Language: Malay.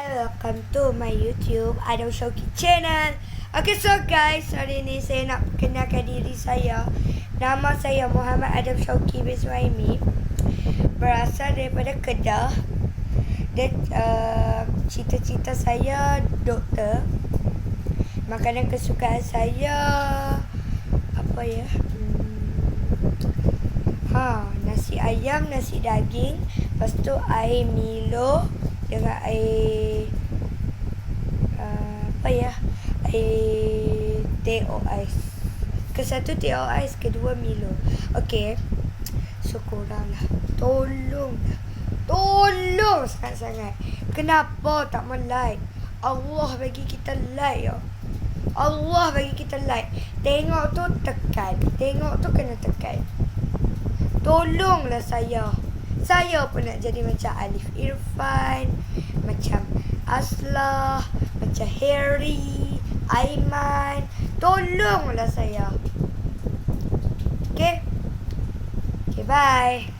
Welcome to my YouTube Adam Shoki channel. Okay, so guys, hari ni saya nak perkenalkan diri saya. Nama saya Muhammad Adam Shoki bin Suhaimi. Berasal daripada Kedah. Dan uh, cita-cita saya doktor. Makanan kesukaan saya apa ya? Hmm, ha, nasi ayam, nasi daging. Lepas tu air Milo dengan air apa ya? Air teh o ais. Ke satu teh o ais, kedua Milo. Okey. So koranglah. Tolonglah. Tolong sangat-sangat. Kenapa tak mau like? Allah bagi kita like ya. Allah bagi kita like. Tengok tu tekan. Tengok tu kena tekan. Tolonglah saya. Saya pun nak jadi macam Alif Irfan, macam Aslah, macam Harry, Aiman. Tolonglah saya. Okay? Okay, bye.